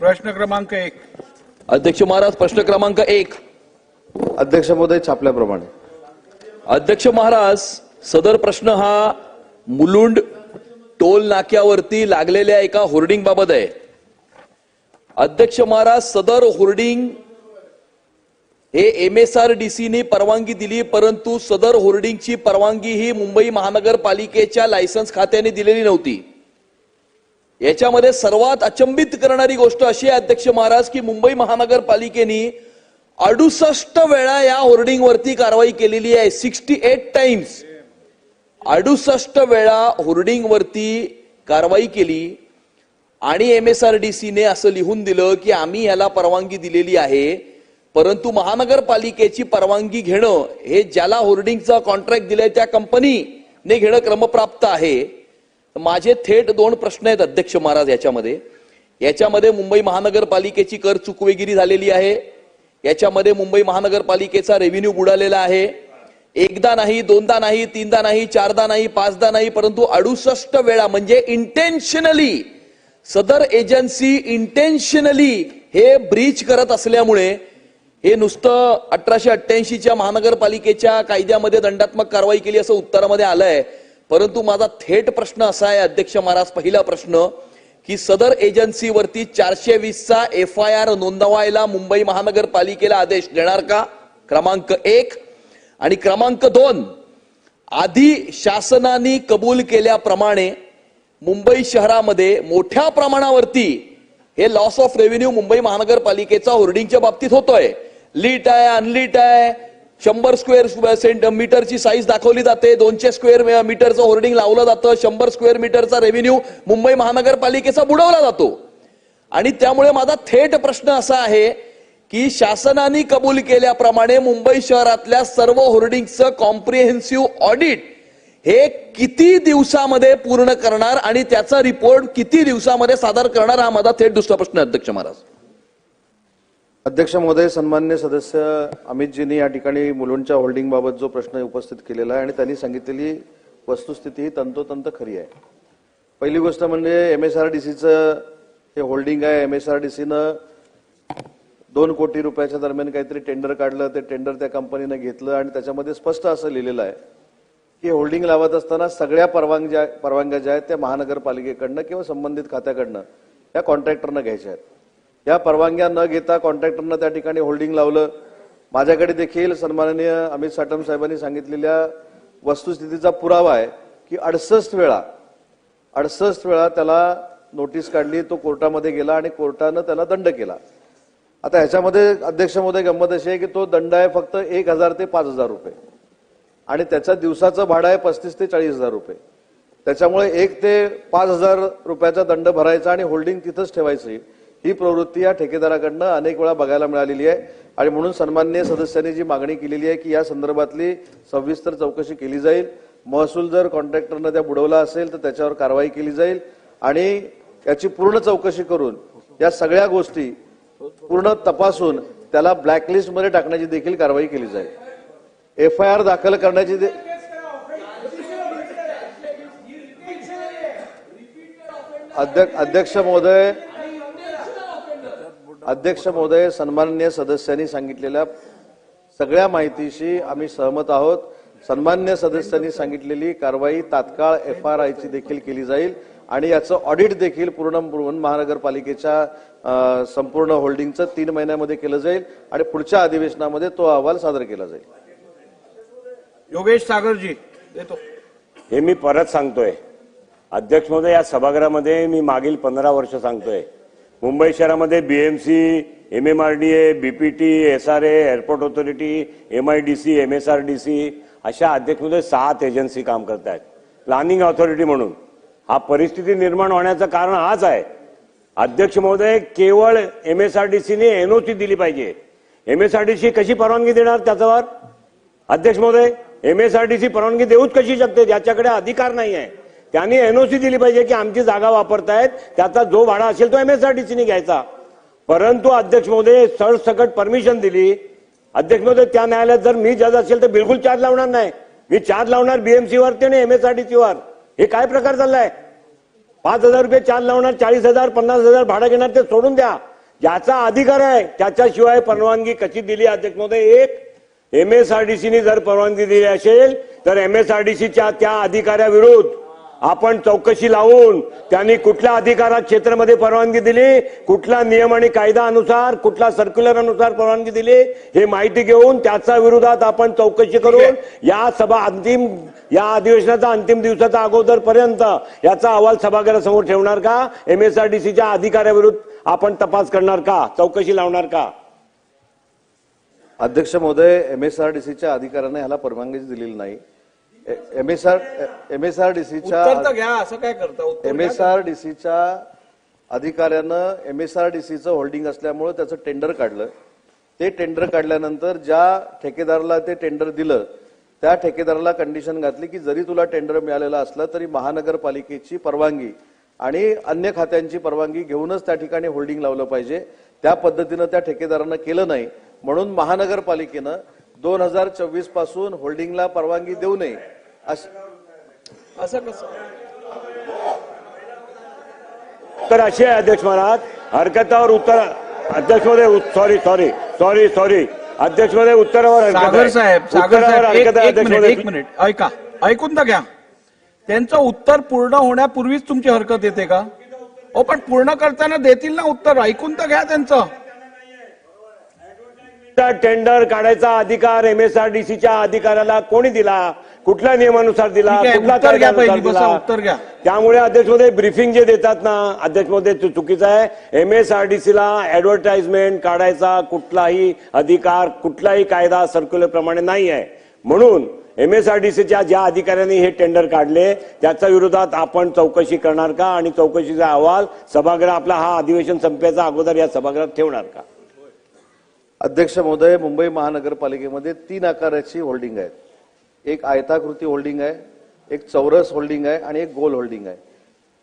प्रश्न क्रमांक एक. अध्यक्ष महाराज प्रश्न क्रमांक एक. अध्यक्ष महोदय छापल्याप्रमाणे. अध्यक्ष महाराज सदर प्रश्न हा मुलुंड टोल नाक्यावरती लागलेल्या एका होर्डिंग बाबत आहे. अध्यक्ष महाराज सदर होर्डिंग हे एम एस आर डी सीने परवानगी दिली परंतु सदर होर्डिंगची परवानगी ही मुंबई महानगरपालिकेच्या लायसन्स खात्याने दिलेली नव्हती. याच्यामध्ये सर्वात अचंबित करणारी गोष्ट अशी आहे अध्यक्ष महाराज की मुंबई महानगरपालिकेने अडुसष्ट वेळा या होर्डिंगवरती कारवाई केलेली आहे. सिक्स्टी एट टाइम्स अडुसष्ट वेळा होर्डिंगवरती कारवाई केली. आणि एम एस आर डी सीने असं लिहून दिलं की आम्ही याला परवानगी दिलेली आहे. परंतु महानगरपालिकेची परवानगी घेणं हे ज्याला होर्डिंगचा कॉन्ट्रॅक्ट दिलाय त्या कंपनीने घेणं क्रमप्राप्त आहे. माझे थेट दोन प्रश्न आहेत अध्यक्ष महाराज याच्यामध्ये. याच्यामध्ये मुंबई महानगरपालिकेची कर चुकवेगिरी झालेली आहे. याच्यामध्ये मुंबई महानगरपालिकेचा रेव्हेन्यू बुडालेला आहे. एकदा नाही दोनदा नाही तीनदा नाही चारदा नाही पाचदा नाही परंतु अडुसष्ट वेळा म्हणजे इंटेन्शनली सदर एजन्सी इंटेन्शनली हे ब्रीच करत असल्यामुळे हे नुसतं अठराशे अठ्ठ्याऐंशीच्या महानगरपालिकेच्या कायद्यामध्ये दंडात्मक कारवाई केली असं उत्तरामध्ये आलंय. परंतु माझा थेट प्रश्न असा आहे अध्यक्ष महाराज पहिला प्रश्न की सदर एजन्सीवरती चारशे वीसचा एफ आय आर नोंदवायला मुंबई महानगरपालिकेला आदेश देणार का? क्रमांक एक. आणि क्रमांक दोन आधी शासनाने कबूल केल्याप्रमाणे मुंबई शहरामध्ये मोठ्या प्रमाणावरती हे लॉस ऑफ रेव्हेन्यू मुंबई महानगरपालिकेचा होर्डिंगच्या बाबतीत होतोय. लीट आहे अनलीट आहे शंभर स्क्वेअर सेंट मीटरची साईज दाखवली जाते. दोनशे स्क्वेअर मीटरचं होर्डिंग लावलं जातं. शंभर स्क्वेअर मीटरचा रेव्हेन्यू मुंबई महानगरपालिकेचा बुडवला जातो. आणि त्यामुळे माझा थेट प्रश्न असा आहे की शासनाने कबूल केल्याप्रमाणे मुंबई शहरातल्या सर्व होर्डिंगचं कॉम्प्रिहेन्सिव्ह ऑडिट हे किती दिवसामध्ये पूर्ण करणार आणि त्याचा रिपोर्ट किती दिवसामध्ये सादर करणार हा माझा थेट दुसरा प्रश्न अध्यक्ष महाराज. अध्यक्ष महोदय सन्मान्य सदस्य अमितजींनी या ठिकाणी मुलुंडच्या होल्डिंग बाबत जो प्रश्न उपस्थित केलेला आहे आणि त्यांनी सांगितलेली वस्तुस्थिती ही तंतोतंत खरी आहे. पहिली गोष्ट म्हणजे एम एस आर डी सीचं हे होल्डिंग आहे. एम एस आर डी सीनं दोन कोटी रुपयाच्या दरम्यान काहीतरी टेंडर काढलं ते टेंडर त्या कंपनीनं घेतलं आणि त्याच्यामध्ये स्पष्ट असं लिहिलेलं आहे की होल्डिंग लावत असताना सगळ्या परवानग्या परवानग्या ज्या आहेत त्या महानगरपालिकेकडनं किंवा संबंधित खात्याकडनं या कॉन्ट्रॅक्टरनं घ्यायच्या आहेत. या परवानग्या न घेता कॉन्ट्रॅक्टरनं त्या ठिकाणी होल्डिंग लावलं. माझ्याकडे देखील सन्माननीय अमित साटम साहेबांनी सांगितलेल्या वस्तुस्थितीचा पुरावा आहे की अडसष्ट वेळा अडसष्ट वेळा त्याला नोटीस काढली तो कोर्टामध्ये गेला आणि कोर्टानं त्याला दंड केला. आता ह्याच्यामध्ये अध्यक्ष महोदय गंमत अशी आहे की तो दंड आहे फक्त एक हजार ते पाच हजार रुपये. आणि त्याच्या दिवसाचं भाडं आहे पस्तीस ते चाळीस हजार रुपये. त्याच्यामुळे एक ते पाच हजार रुपयाचा दंड भरायचा आणि होल्डिंग तिथंच ठेवायची ही प्रवृत्ती या ठेकेदाराकडनं अनेक वेळा बघायला मिळालेली आहे. आणि म्हणून सन्माननीय सदस्यांनी जी मागणी केलेली आहे की या संदर्भातली सविस्तर चौकशी केली जाईल. महसूल जर कॉन्ट्रॅक्टरनं त्या बुडवला असेल तर त्याच्यावर कारवाई केली जाईल. आणि याची पूर्ण चौकशी करून या सगळ्या गोष्टी पूर्ण तपासून त्याला ब्लॅकलिस्टमध्ये टाकण्याची देखील कारवाई केली जाईल. एफ आय आर दाखल करण्याची दे- अध्यक्ष महोदय अध्यक्ष महोदय सन्माननीय सदस्यांनी सांगितलेल्या सगळ्या माहितीशी आम्ही सहमत आहोत. सन्मान्य सदस्यांनी सांगितलेली कारवाई तात्काळ एफ आर आयची देखील केली जाईल आणि याचं ऑडिट देखील पूर्ण पूर्ण महानगरपालिकेच्या संपूर्ण होल्डिंगचं तीन महिन्यामध्ये केलं जाईल आणि पुढच्या अधिवेशनामध्ये तो अहवाल सादर केला जाईल. योगेश सागरजी देतो. हे मी परत सांगतोय. अध्यक्ष महोदय या सभागृहामध्ये मी मागील पंधरा वर्ष सांगतोय. मुंबई शहरामध्ये B M C M M R D A B P T S R A airport authority M I D C M S R D C अशा अध्यक्ष सात एजन्सी काम करत आहेत प्लॅनिंग ऑथॉरिटी म्हणून. हा परिस्थिती निर्माण होण्याचं कारण हाच आहे. अध्यक्ष महोदय केवळ एम एस आर डी सीने एनओसी दिली पाहिजे. M S R D C कशी परवानगी देणार त्याच्यावर? अध्यक्ष महोदय M S R D C परवानगी देऊच कशी शकते? ज्याच्याकडे अधिकार नाही आहे त्यांनी एनओसी दिली पाहिजे की आमची जागा वापरतायत त्याचा जो भाडा असेल तो एमएसआरटीसीने घ्यायचा. परंतु अध्यक्ष महोदय सरसकट परमिशन दिली. अध्यक्ष महोदय त्या न्यायालयात जर मी जज असेल तर बिलकुल चार्ज लावणार नाही. मी चार्ज लावणार बीएमसी वरती आणि एमएसआरटीसी सीवर हे काय प्रकार चाललाय? पाच हजार रुपये चार्ज लावणार चाळीस हजार पन्नास हजार भाडं घेणार ते सोडून द्या. ज्याचा अधिकार आहे त्याच्याशिवाय परवानगी कशी दिली अध्यक्ष महोदय? एक एमएसआरडीसीने जर परवानगी दिली असेल तर एमएसआरडीसीच्या त्या अधिकाऱ्याविरुद्ध आपण चौकशी लावून त्यांनी कुठल्या अधिकारात क्षेत्रामध्ये परवानगी दिली कुठल्या नियम आणि कायदा अनुसार कुठल्या सर्क्युलर अनुसार परवानगी दिली हे माहिती घेऊन त्याच्या विरोधात आपण चौकशी करून या सभा अंतिम या अधिवेशनाचा अंतिम दिवसाचा अगोदर पर्यंत याचा अहवाल सभागृहासमोर ठेवणार का? एमएसआरडीसीच्या अधिकाऱ्याविरुद्ध आपण तपास करणार का? चौकशी लावणार का? अध्यक्ष महोदय एमएसआरडीसीच्या अधिकाऱ्यांना ह्याला परवानगीच दिलेली नाही. एमएसआरडीसीच्या उत्तर तर घ्या असं काय करता? उत्तर घ्या. एमएसआरडीसीच्या अधिकाऱ्यानं एमएसआरडीसीचं होल्डिंग असल्यामुळे त्याचं टेंडर काढलं. ते टेंडर काढल्यानंतर ज्या ठेकेदाराला ते टेंडर दिलं त्या ठेकेदाराला कंडिशन घातली की जरी तुला टेंडर मिळालेलं असलं तरी महानगरपालिकेची परवानगी आणि अन्य खात्यांची परवानगी घेऊनच त्या ठिकाणी होल्डिंग लावलं पाहिजे. त्या पद्धतीनं त्या ठेकेदारानं केलं नाही. म्हणून महानगरपालिकेनं दोन हजार चोवीसपासून होल्डिंगला परवानगी देऊ नये. असं कसं? तर अशी आहे अध्यक्ष महाराज हरकतावर उत्तर अध्यक्षमध्ये सॉरी सॉरी सॉरी सॉरी अध्यक्षमध्ये उत्तरावर हरकत सागर. साहेब सागर साहेब एक मिनिट. एक मिनिट. ऐका ऐकून तर घ्या. त्यांचं उत्तर पूर्ण होण्यापूर्वीच तुमची हरकत येते का? ओ पण पूर्ण करताना देतील ना उत्तर? ऐकून तर घ्या त्यांचं. टेंडर काढायचा अधिकार एमएसआरडीसीच्या अधिकाऱ्याला कोणी दिला? कुठल्या नियमानुसार दिला घ्या. त्यामुळे अध्यक्षमध्ये ब्रिफिंग जे देतात ना अध्यक्षमध्ये चुकीचं आहे. एमएसआरडीसीला ऍडव्हर्टाइजमेंट काढायचा कुठलाही अधिकार कुठलाही कायदा सर्क्युलर प्रमाणे नाही आहे. म्हणून एमएसआरडीसीच्या ज्या अधिकाऱ्यांनी हे टेंडर काढले त्याच्या विरोधात आपण चौकशी करणार का? आणि चौकशीचा अहवाल सभागृह आपला हा अधिवेशन संपण्याचा अगोदर या सभागृहात ठेवणार का? अध्यक्ष महोदय मुंबई महानगरपालिकेमध्ये तीन आकाराची होल्डिंग आहेत. एक आयताकृती होल्डिंग आहे एक चौरस होल्डिंग आहे आणि एक गोल होल्डिंग आहे.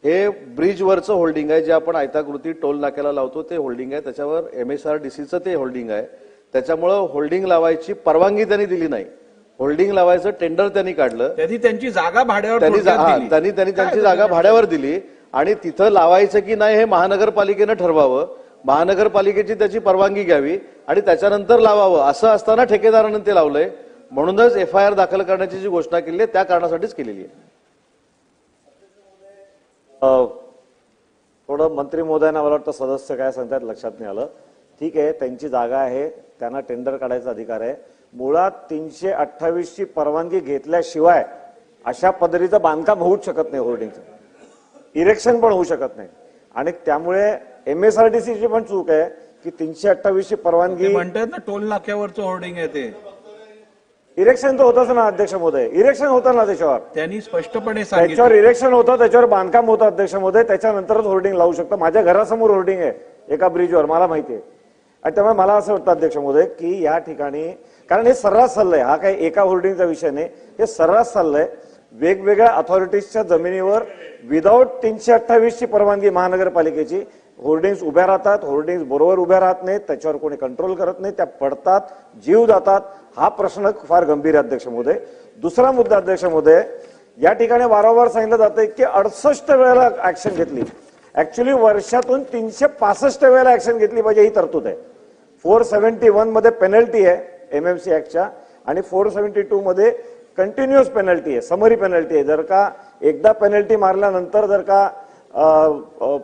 हे ब्रिजवरचं होल्डिंग आहे जे आपण आयताकृती टोल नाक्याला लावतो ते होल्डिंग आहे. त्याच्यावर एम एस आर डी सीचं ते होल्डिंग आहे. त्याच्यामुळं होल्डिंग लावायची परवानगी त्यांनी दिली नाही. होल्डिंग लावायचं टेंडर त्यांनी काढलं. त्यांनी त्यांची जागा भाड्यावर त्यांनी. त्यांनी त्यांनी त्यांची जागा भाड्यावर दिली आणि तिथं लावायचं की नाही हे महानगरपालिकेनं ठरवावं. महानगरपालिकेची त्याची परवानगी घ्यावी आणि त्याच्यानंतर लावावं. असं असताना ठेकेदारानं ते लावलंय. म्हणूनच एफ आय आर दाखल करण्याची जी घोषणा केली आहे त्या कारणासाठीच केलेली आहे. थोडं मंत्री महोदयांना मला वाटतं सदस्य काय सांगतात लक्षात नाही आलं. ठीक आहे त्यांची जागा आहे त्यांना टेंडर काढायचा अधिकार आहे. मुळात तीनशे अठ्ठावीस ची परवानगी घेतल्याशिवाय अशा पद्धतीचं बांधकाम होऊच शकत नाही होर्डिंगचं. इरेक्शन पण होऊ शकत नाही. आणि त्यामुळे एमएसआरडीसीची पण चूक आहे की तीनशे अठ्ठावीस ची परवानगी म्हणतात ना टोल नाक्यावरचं होर्डिंग आहे ते. इरेक्शन तर होतच ना अध्यक्ष महोदय. इरेक्शन होतं ना त्याच्यावर. त्यांनी स्पष्टपणे त्याच्यावर सांगितलं. इलेक्शन होतं त्याच्यावर बांधकाम होतं अध्यक्ष महोदय. त्याच्यानंतरच होर्डिंग लावू शकतं. माझ्या घरासमोर होर्डिंग आहे एका ब्रिजवर मला माहिती आहे. आणि त्यामुळे मला असं वाटतं अध्यक्ष महोदय की या ठिकाणी कारण हे सर्रास चाललंय हा काही एका होर्डिंगचा विषय नाही. हे सर्रास चाललंय वेगवेगळ्या अथॉरिटीजच्या जमिनीवर विदाऊट तीनशे अठ्ठावीस ची परवानगी महानगरपालिकेची होर्डिंग्स उभ्या राहतात होर्डिंग्स बरोबर उभ्या राहत नाहीत त्याच्यावर कोणी कंट्रोल करत नाही त्या पडतात जीव जातात. हा प्रश्न फार गंभीर आहे अध्यक्ष महोदय. दुसरा मुद्दा अध्यक्ष महोदय या ठिकाणी वारंवार सांगितलं जातं की अडसष्ट वेळेला ऍक्शन घेतली. ऍक्च्युली वर्षातून तीनशे पासष्ट वेळेला ऍक्शन घेतली पाहिजे ही तरतूद आहे. फोर सेव्हन्टी वनमध्ये पेनल्टी आहे एम एम सी ऍक्टच्या आणि फोर सेव्हन्टी टू मध्ये कंटिन्युअस पेनल्टी आहे समरी पेनल्टी आहे. जर का एकदा पेनल्टी मारल्यानंतर जर का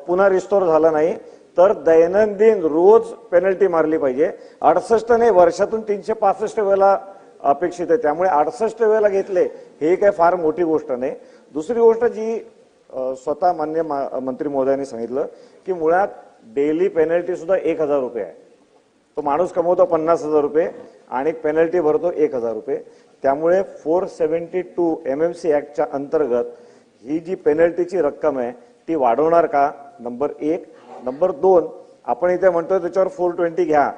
पुन्हा रिस्टोर झाला नाही तर दैनंदिन रोज पेनल्टी मारली पाहिजे. अडसष्ट नाही वर्षातून तीनशे पासष्ट वेळेला अपेक्षित आहे. त्यामुळे अडसष्ट वेळेला घेतले हे काही फार मोठी गोष्ट नाही. दुसरी गोष्ट जी स्वतः मान्य मा- मंत्री महोदयांनी सांगितलं की मुळात डेली पेनल्टी सुद्धा एक हजार रुपये आहे. तो माणूस कमवतो पन्नास हजार रुपये आणि पेनल्टी भरतो एक हजार रुपये. त्यामुळे four seventy two M M C ऍक्टच्या अंतर्गत ही जी पेनल्टीची रक्कम आहे ती वाढवणार का? नंबर एक. नंबर दोन आपण इथे म्हणतोय त्याच्यावर फोर ट्वेंटी घ्या.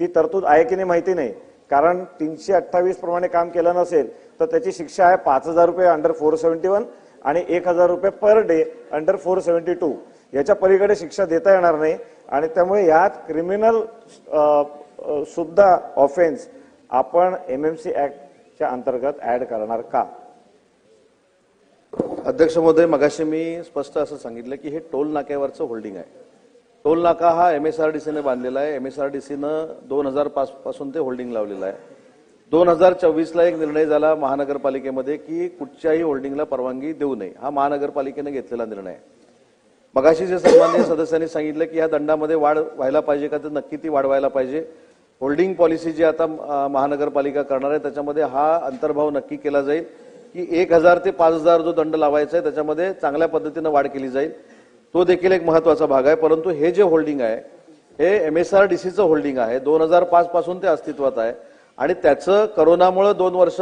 ती तरतूद आहे की नाही माहिती नाही. कारण तीनशे अठ्ठावीस प्रमाणे काम केलं नसेल तर त्याची शिक्षा आहे पाच हजार रुपये अंडर फोर सेव्हन्टी वन आणि एक हजार रुपये per day under four seventy two याच्या पलीकडे शिक्षा देता येणार नाही आणि त्यामुळे यात क्रिमिनल सुद्धा ऑफेन्स आपण एम एम सी ऍक्टच्या अंतर्गत ऍड करणार का? अध्यक्ष महोदय मगाशी मी स्पष्ट असं सांगितलं की हे टोल नाक्यावरचं होल्डिंग आहे. टोल नाका हा एमएसआरडीसीने बांधलेला आहे. एमएसआरडीसीनं दोन हजार पाच पासून ते होल्डिंग लावलेलं आहे. दोन हजार चोवीसला एक निर्णय झाला महानगरपालिकेमध्ये की कुठच्याही होल्डिंगला परवानगी देऊ नये. हा महानगरपालिकेने घेतलेला निर्णय आहे. मगाशी जे सन्मान्य सदस्यांनी सांगितलं की या दंडामध्ये वाढ व्हायला पाहिजे का तर नक्की ती वाढवायला पाहिजे. होल्डिंग पॉलिसी जी आता महानगरपालिका करणार आहे त्याच्यामध्ये हा अंतर्भाव नक्की केला जाईल. की एक हजार ते पाच हजार जो दंड लावायचा आहे त्याच्यामध्ये चांगल्या पद्धतीनं वाढ केली जाईल. तो देखील एक महत्त्वाचा भाग आहे. परंतु हे जे होल्डिंग आहे हे एम एस आर डी सीचं होल्डिंग आहे. दोन हजार पाच पासून ते अस्तित्वात आहे. आणि त्याचं करोनामुळे दोन वर्ष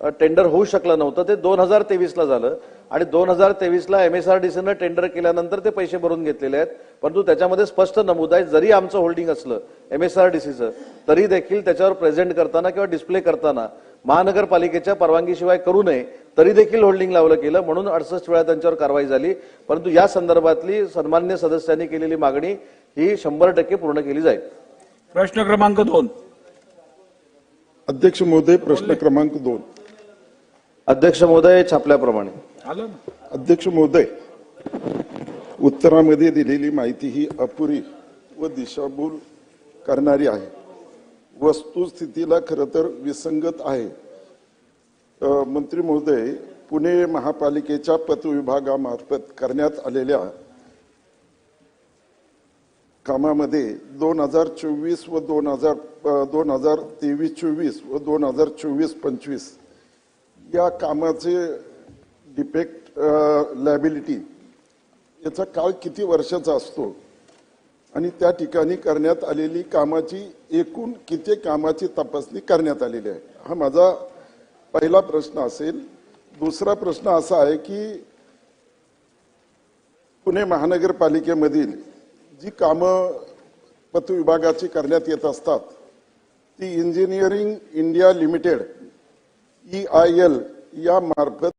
टेंडर होऊ शकलं नव्हतं. ते दोन हजार तेवीसला झालं. आणि दोन हजार तेवीसला एमएसआरडीसीनं टेंडर केल्यानंतर ते पैसे भरून घेतलेले आहेत. परंतु त्याच्यामध्ये स्पष्ट नमूद आहे जरी आमचं होल्डिंग असलं एमएसआरडीसीचं तरी देखील त्याच्यावर प्रेझेंट करताना किंवा डिस्प्ले करताना महानगरपालिकेच्या परवानगीशिवाय करू नये तरी देखील होल्डिंग लावलं गेलं. म्हणून अडसष्ट वेळा त्यांच्यावर कारवाई झाली. परंतु या संदर्भातली सन्मान्य सदस्यांनी केलेली मागणी ही शंभर टक्के पूर्ण केली जाईल. प्रश्न क्रमांक दोन. अध्यक्ष महोदय प्रश्न क्रमांक दोन. अध्यक्ष महोदय छापल्याप्रमाणे. आलं ना? अध्यक्ष महोदय उत्तरामध्ये दिलेली माहिती ही अपुरी व दिशाभूल करणारी आहे. वस्तुस्थितीला खरं तर विसंगत आहे. अ, मंत्री महोदय पुणे महापालिकेच्या पतविभागामार्फत करण्यात आलेल्या कामामध्ये दोन हजार चोवीस व दोन हजार दोन हजार तेवीस चोवीस व दोन हजार चोवीस पंचवीस या कामाचे डिफेक्ट लॅबिलिटी याचा काळ किती वर्षाचा असतो? आणि त्या ठिकाणी करण्यात आलेली कामाची एकूण किती कामाची तपासणी करण्यात आलेली आहे? हा माझा पहिला प्रश्न असेल. दुसरा प्रश्न असा आहे की पुणे महानगरपालिकेमधील जी कामं पतविभागाची करण्यात येत असतात ती engineering India limited E I L या मार्फत